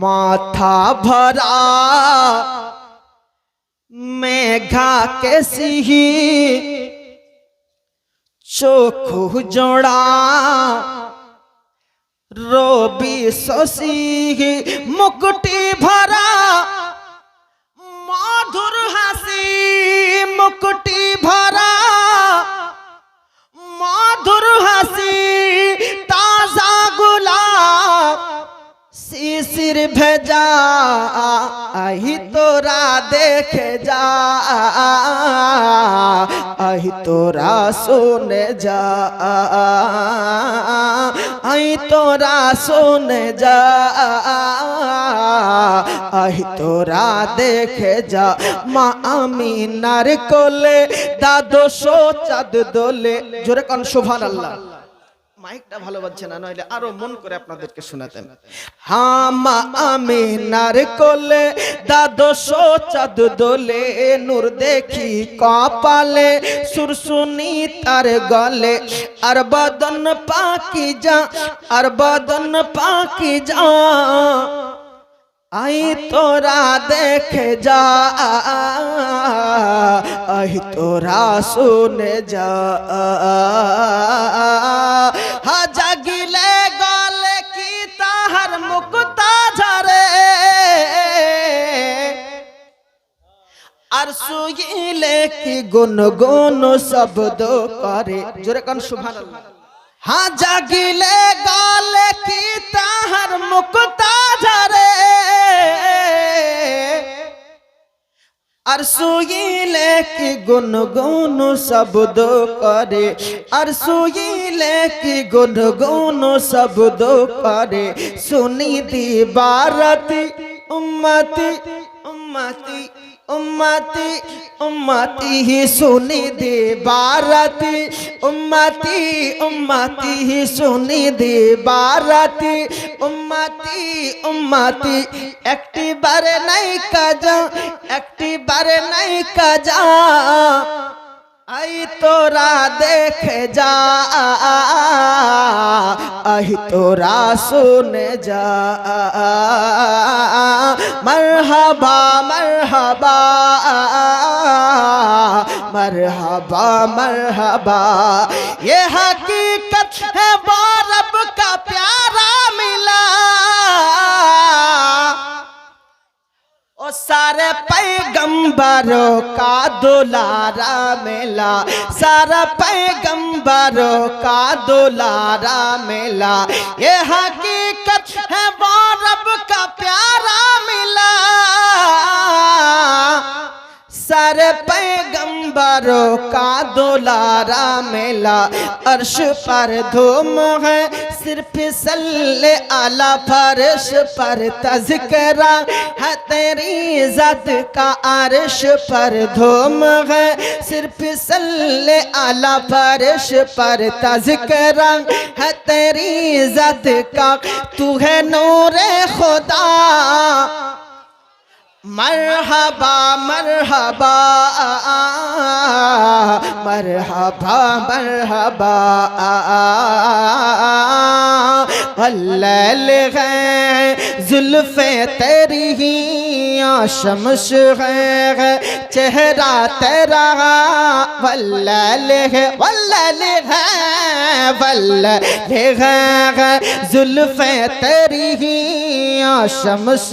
ماتھا بھرا۔ میگھا کیسی ہی۔ چوکھو جوڑا۔ رو بھی سوسی ہی۔ مکٹی بھر۔ আহি তোরা দেখে যা, আহি তোরা শুনে যা, আহি তোরা শুনে যা, আহি তোরা দেখে যা। মা আমি নার কোলে দাদো সো চাঁদ দোলে। জোরে কন শোভান আল্লাহ মাইকটা ভালো বাজছে না, নইলে আরও মন করে আপনাদেরকে শোনাতেন। হ্যাঁ মা আমি নার কোলে দাদো সো চাঁদ দোলে, নূর দেখি কপালে, সুরসুনি তার গলে। আর বদন পাকি যা, আর বদন পাকি যা, আই তোরা দেখে যা, আই তোরা শুনে যা। শুইলে কি গুন গুন শব্দ করে? জোরে কান, সুবহানাল্লাহ। হ্যাঁ জাগিলে গলে কি তাহার মুক্তা ঝরে আর শুইলে কি গুন গুন শব্দ করে? আর শুইলে কি গুন গুন শব্দ করে? শুনি দিবারতি, উম্মতি উম্মতি। উম্মতি উম্মতি শুনি দে বারাতি। উম্মতি উম্মতি শুনি দে বারাতি। উম্মতি উম্মতি, একটি বারে নাই কাজা, একটি বারে নাই কাজা। আই তোরা দেখে যা, আই তোরা শুনে যা। مرحبا مرحبا مرحبا مرحبا۔ یہ حقیقت ہے وہ رب کا پیارا ملا۔ سارے پیغمبروں کا دولارا ملا۔ سارا پیغمبروں کا دولارا ملا۔ یہ حقیقت ہے وہ رب کا پیارا پیغمبروں کا دولارا میلا عرش پر دھوم ہے۔ صرف سل اعلیٰ فرش پر تذکرہ ہے۔ تیری عزت کا عرش پر دھوم ہے۔ صرف سل اعلیٰ فرش پر تذکرہ ہے۔ تیری عزت کا تو ہے نور خدا۔ مرحبا مرحبا مرحبا مرحبا قلل غير ہے زلف تیری ہی شمش ہے چہرہ تیرا ولل ہے ولل ہے ولل ہے زلف تیری ہی شمش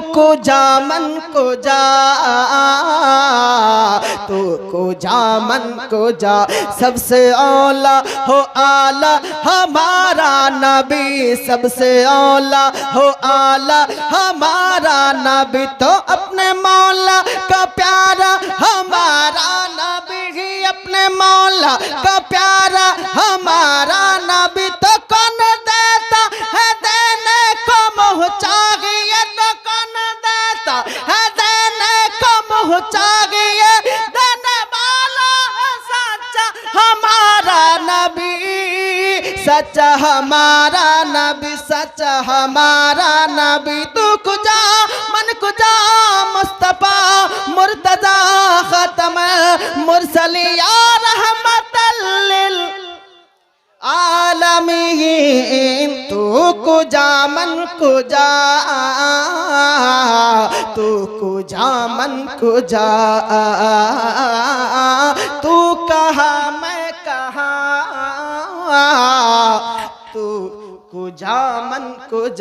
کو جا من کو جا، تو کو جا من کو جا۔ سب سے اولا ہو آلہ، ہمارا نبی۔ سب سے اولا ہو آلہ، ہمارا نبی۔ تو اپنے مولا کا پیارا، ہمارا نبی ہی اپنے مولا کا پیارا۔ देता है देने को मुँह चाहिए देने वाला है सच्चा हमारा नबी सच्चा हमारा नबी सच्चा हमारा नबी तू कुजा मन कुजा मुस्तफा मुर्तजा खत्म मुरसलिया रहमतल्लिल आलमीन तू कुजा मन कुजा तू कुजा मन कुजा तू कहा मैं कहा तू कुजा मन कुजा